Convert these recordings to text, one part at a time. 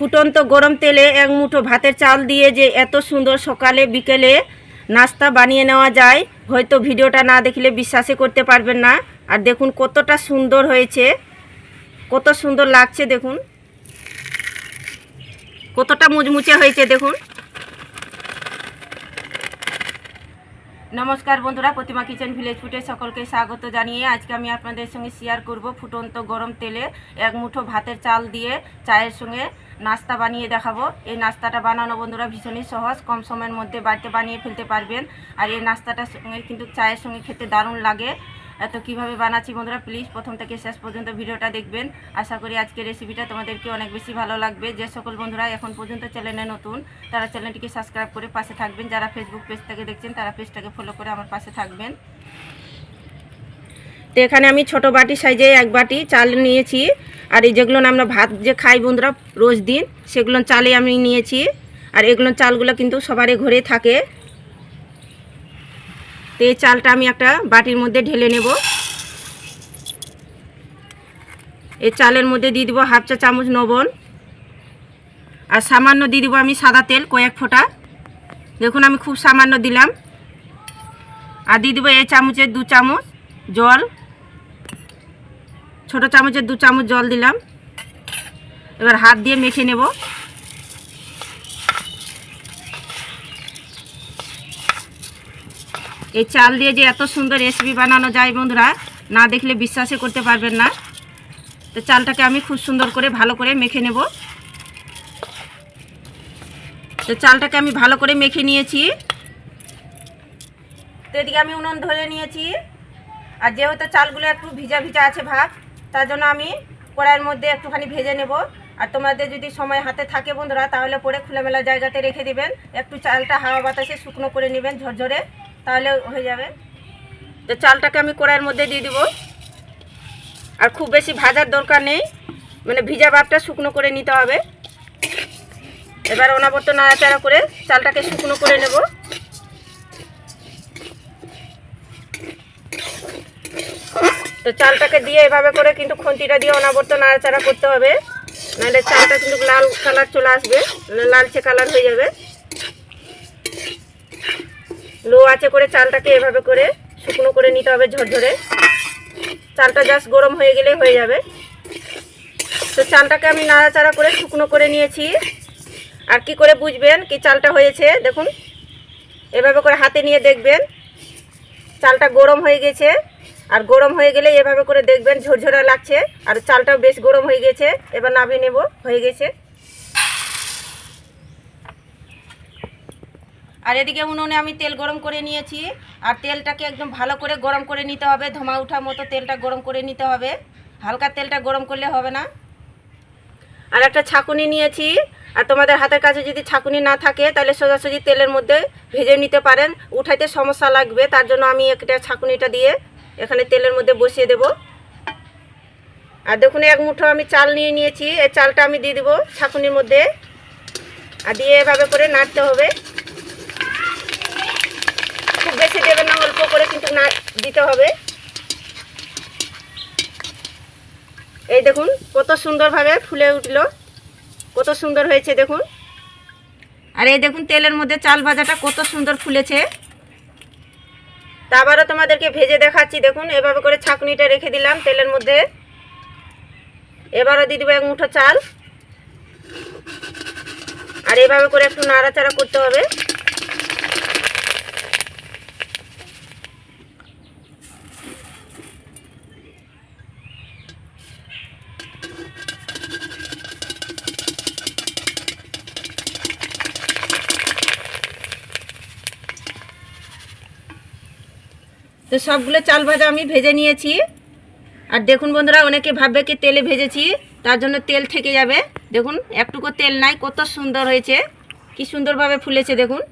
ফুটন্ত গরম তেলে এক মুঠো ভাতের চাল দিয়ে যে এত সুন্দর সকালে বিকেলে নাস্তা বানিয়ে নেওয়া যায়, হয়তো ভিডিওটা না দেখলে বিশ্বাসে করতে পারবেন না। আর দেখুন কতটা সুন্দর হয়েছে, কত সুন্দর লাগছে দেখুন। কতটা মুচমুচে হয়েছে দেখুন। নমস্কার বন্ধুরা, প্রতিমা কিচেন ভিলেজ ফুটে সকলকে স্বাগত জানিয়ে আজকে আমি আপনাদের সঙ্গে শেয়ার করব ফুটন্ত গরম তেলে এক মুঠো ভাতের চাল দিয়ে চায়ের সঙ্গে নাস্তা বানিয়ে দেখাবো। এই নাস্তাটা বানানো বন্ধুরা ভীষণই সহজ, কম সময়ের মধ্যে বাড়িতে বানিয়ে ফেলতে পারবেন। আর এই নাস্তাটার সঙ্গে কিন্তু চায়ের সঙ্গে খেতে দারুণ লাগে। তো কীভাবে বানাচ্ছি বন্ধুরা প্লিজ প্রথম থেকে শেষ পর্যন্ত ভিডিওটা দেখবেন। আশা করি আজকের রেসিপিটা তোমাদেরকে অনেক বেশি ভালো লাগবে। যে সকল বন্ধুরা এখন পর্যন্ত চ্যানেলে নতুন, তারা চ্যানেলটিকে সাবস্ক্রাইব করে পাশে থাকবেন। যারা ফেসবুক পেজ থেকে দেখছেন, তারা পেজটাকে ফলো করে আমার পাশে থাকবেন। তো এখানে আমি ছোট বাটি সাইজে এক বাটি চাল নিয়েছি। আর এই যেগুলো আমরা ভাত যে খাই বন্ধুরা রোজ দিন, সেগুলো চালে আমি নিয়েছি। আর এগুলো চালগুলো কিন্তু সবারই ঘরে থাকে। তো এই চালটা আমি একটা বাটির মধ্যে ঢেলে নেব। এই চালের মধ্যে দিয়ে দিব হাফ চা চামচ নবন আর সামান্য দিয়ে দিব আমি সাদা তেল, কয়েক ফোঁটা। দেখুন আমি খুব সামান্য দিলাম। আর দিয়ে দিব এই চামচের দু চামচ জল। ছোট চামচের দু চামচ জল দিলাম। এবার হাত দিয়ে মেখে নেব। এই চাল দিয়ে যে এত সুন্দর রেসিপি বানানো যায় বন্ধুরা, না দেখলে বিশ্বাসই করতে পারবেন না। তো চালটাকে আমি খুব সুন্দর করে ভালো করে মেখে নেব। তো চালটাকে আমি ভালো করে মেখে নিয়েছি। তো এদিকে আমি উনুন ধরে নিয়েছি। আর যেহেতু চালগুলো একটু ভিজা ভিজা আছে ভাত, তার জন্য আমি কড়াইয়ের মধ্যে একটুখানি ভেজে নেব। আর তোমাদের যদি সময় হাতে থাকে বন্ধুরা, তাহলে পরে খোলামেলা জায়গাতে রেখে দিবেন। একটু চালটা হাওয়া বাতাসে শুকনো করে নেবেন ঝরঝরে। তাহলে হয়ে যাবে। তো চালটাকে আমি কড়াইয়ের মধ্যে দিয়ে দিব। আর খুব বেশি ভাজার দরকার নেই। মানে ভিজা ভাবটা শুকনো করে নিতে হবে। এবার অনাবর্ত নাড়াচাড়া করে চালটাকে শুকনো করে নেব। তো চালটাকে দিয়ে এভাবে করে কিন্তু খন্তিটা দিয়ে অনাবর্ত নাড়াচাড়া করতে হবে। নাহলে চালটা কিন্তু লাল কালার চলে আসবে। মানে লালচে কালার হয়ে যাবে। লো আছে করে চালটাকে এভাবে করে শুকনো করে নিতে হবে ঝরঝরে। চালটা জাস্ট গরম হয়ে গেলে হয়ে যাবে। তো চালটাকে আমি নাড়াচাড়া করে শুকনো করে নিয়েছি। আর কি করে বুঝবেন কি চালটা হয়েছে? দেখুন। এভাবে করে হাতে নিয়ে দেখবেন। চালটা গরম হয়ে গেছে। আর গরম হয়ে গেলে এভাবে করে দেখবেন ঝরঝরা লাগছে। আর চালটাও বেশ গরম হয়ে গেছে। এবার নামিয়ে নেব। হয়ে গেছে। আর এদিকে উনুনে আমি তেল গরম করে নিয়েছি। আর তেলটাকে একদম ভালো করে গরম করে নিতে হবে। ধোঁয়া ওঠা মতো তেলটা গরম করে নিতে হবে। হালকা তেলটা গরম করলে হবে না। আর একটা ছাকুনি নিয়েছি। আর তোমাদের হাতের কাছে যদি ছাকুনি না থাকে, তাহলে সোজাসুজি তেলের মধ্যে ভেজে নিতে পারেন। উঠাইতে সমস্যা লাগবে, তার জন্য আমি একটা ছাকুনিটা দিয়ে এখানে তেলের মধ্যে বসিয়ে দেব। আর দেখুন, এক মুঠো আমি চাল নিয়ে নিয়েছি। এই চালটা আমি দিয়ে দেবো ছাকুনির মধ্যে। আর দিয়ে এভাবে করে নাড়তে হবে। বেশি দেবেন না অল্প করে কিন্তু না দিতে হবে। এই দেখুন, কত সুন্দরভাবে ফুলে উঠল। কত সুন্দর হয়েছে দেখুন। আর এই দেখুন, তেলের মধ্যে চাল ভাজাটা কত সুন্দর ফুলেছে। তা আবারও তোমাদেরকে ভেজে দেখাচ্ছি, দেখুন, এভাবে করে ছাঁকনিটা রেখে দিলাম তেলের মধ্যে। এবারও দিয়ে দেবো এক মুঠো চাল। আর এভাবে করে একটু নাড়াচাড়া করতে হবে। তো সবগুলো চাল ভাজা আমি ভেজে নিয়েছি। আর দেখুন বন্ধুরা, অনেকে ভাববে কি তেলে ভেজেছি, তার জন্য তেল থেকে যাবে। দেখুন, একটুকু তেল নাই, কত সুন্দর হয়েছে। কি সুন্দরভাবে ফুলেছে, দেখুন।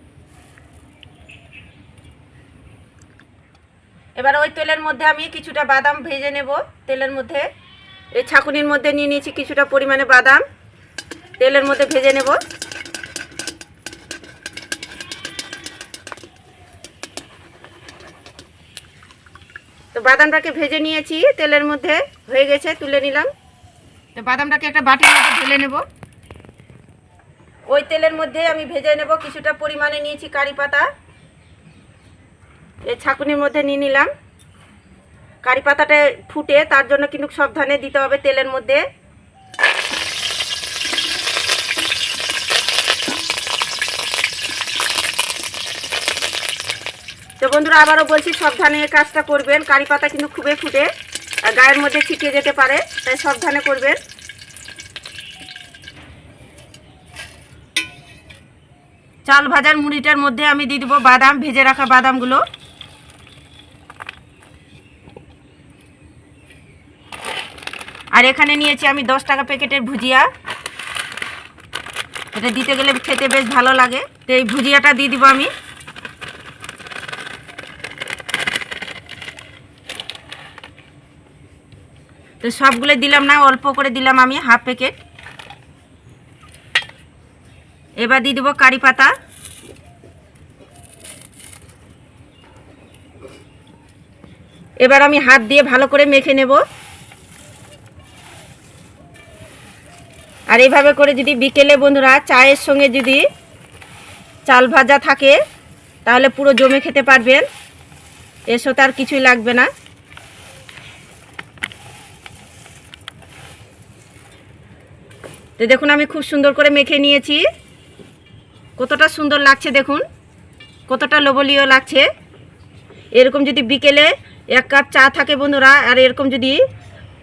এবার ওই তেলের মধ্যে আমি কিছুটা বাদাম ভেজে নেব। তেলের মধ্যে, এই ছাকুনির মধ্যে নিয়ে নিয়েছি কিছুটা পরিমাণে বাদাম। তেলের মধ্যে ভেজে নেব। তো বাদামটাকে ভেজে নিয়েছি তেলের মধ্যে হয়ে গেছে তুলে নিলাম। তো বাদামটাকে একটা বাটির মধ্যে ঢেলে নেব। ওই তেলের মধ্যে আমি ভেজে নেব কিছুটা পরিমাণে নিয়েছি কারি পাতা। এই ছাকুনির মধ্যে নিয়ে নিলাম। কারি পাতাটা ফুটে তার জন্য কিন্তু সাবধানে দিতে হবে তেলের মধ্যে। তো বন্ধুরা, আবারও বলছি, সাবধানে এই কাজটা করবেন। কারি পাতা কিন্তু খুবই ফুটে গায়ের মধ্যে ছিটিয়ে যেতে পারে, তাই সাবধানে করবেন। চাল ভাজার মুড়িটার মধ্যে আমি দিয়ে দেবো বাদাম, ভেজে রাখা বাদামগুলো। আর এখানে নিয়েছি আমি দশ টাকা প্যাকেটের ভুজিয়া। এটা দিতে গেলে খেতে বেশ ভালো লাগে। তো এই ভুজিয়াটা দিয়ে দিব আমি। তো সবগুলো দিলাম না, অল্প করে দিলাম আমি হাফ প্যাকেট এবার দিয়ে দেবো কারি পাতা। এবার আমি হাত দিয়ে ভালো করে মেখে নেব। আর এইভাবে করে যদি বিকেলে বন্ধুরা চায়ের সঙ্গে যদি চাল ভাজা থাকে, তাহলে পুরো জমে খেতে পারবেন। এসো আর কিছুই লাগবে না। তো দেখুন, আমি খুব সুন্দর করে মেখে নিয়েছি। কতটা সুন্দর লাগছে দেখুন, কতটা লোভনীয় লাগছে। এরকম যদি বিকেলে এক কাপ চা থাকে বন্ধুরা, আর এরকম যদি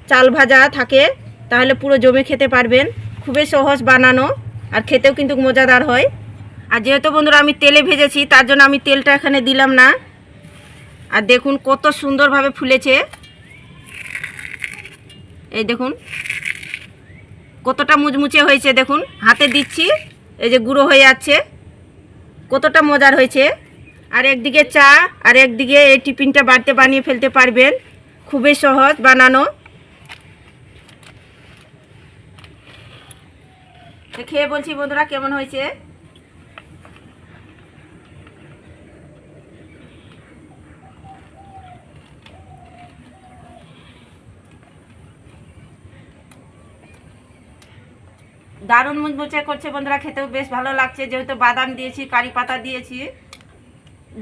চাল ভাজা থাকে, তাহলে পুরো জমে খেতে পারবেন। খুবই সহজ বানানো, আর খেতেও কিন্তু মজাদার হয়। আর যেহেতু বন্ধুরা, আমি তেলে ভেজেছি, তার জন্য আমি তেলটা এখানে দিলাম না। আর দেখুন, কত সুন্দরভাবে ফুলেছে। এই দেখুন কতটা মুচমুচে হয়েছে দেখুন। হাতে দিচ্ছি, এই যে গুঁড়ো হয়ে যাচ্ছে। কতটা মজার হয়েছে। আর একদিকে চা, আর একদিকে এই টিফিনটা বাড়তে বানিয়ে ফেলতে পারবেন। খুবই সহজ বানানো। খেয়ে বলছি বন্ধুরা, কেমন হয়েছে? দারুণ মুচমুচে করছে বন্ধুরা, খেতেও বেশ ভালো লাগছে। যেহেতু বাদাম দিয়েছি, কারি পাতা দিয়েছি,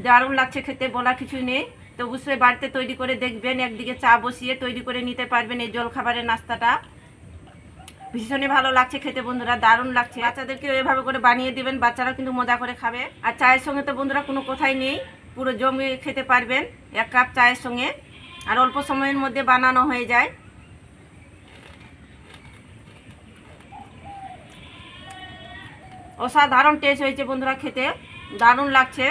দারুণ লাগছে খেতে বলা কিছু নেই। তো অবশ্যই বাড়িতে তৈরি করে দেখবেন, একদিকে চা বসিয়ে তৈরি করে নিতে পারবেন এই জল খাবারের নাস্তাটা। ভীষণই ভালো লাগছে খেতে বন্ধুরা, দারুণ লাগছে। বাচ্চাদেরকে এভাবে করে বানিয়ে দিবেন বাচ্চারা কিন্তু মজা করে খাবে। আর চায়ের সঙ্গে তো বন্ধুরা কোনো কথাই নেই, পুরো জমিয়ে খেতে পারবেন, এক কাপ চায়ের সঙ্গে। আর অল্প সময়ের মধ্যে বানানো হয়ে যায়। অসাধারণ টেস্ট হয়েছে বন্ধুরা খেতে। দারুণ লাগছে।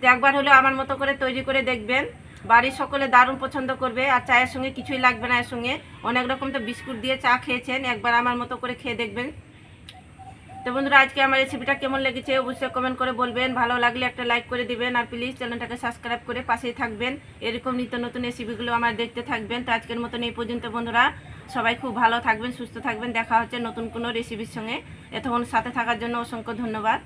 তো একবার হলেও আমার মতো করে তৈরি করে দেখবেন। বাড়ির সকলে দারুণ পছন্দ করবে। আর চায়ের সঙ্গে কিছুই লাগবে না এর সঙ্গে। অনেক রকম তো বিস্কুট দিয়ে চা খেয়েছেন। একবার আমার মতো করে খেয়ে দেখবেন। তো বন্ধুরা, আজকে আমার রেসিপিটা কেমন লেগেছে অবশ্যই কমেন্ট করে বলবেন। ভালো লাগলে একটা লাইক করে দিবেন আর প্লিজ চ্যানেলটাকে সাবস্ক্রাইব করে পাশেই থাকবেন। এরকম নিত্য নতুন রেসিপিগুলো আমার দেখতে থাকবেন। তো আজকের মতন এই পর্যন্ত বন্ধুরা, সবাই খুব ভালো থাকবেন, সুস্থ থাকবেন। দেখা হচ্ছে নতুন কোনো রেসিপির সঙ্গে। এতক্ষণ সাথে থাকার জন্য অসংখ্য ধন্যবাদ।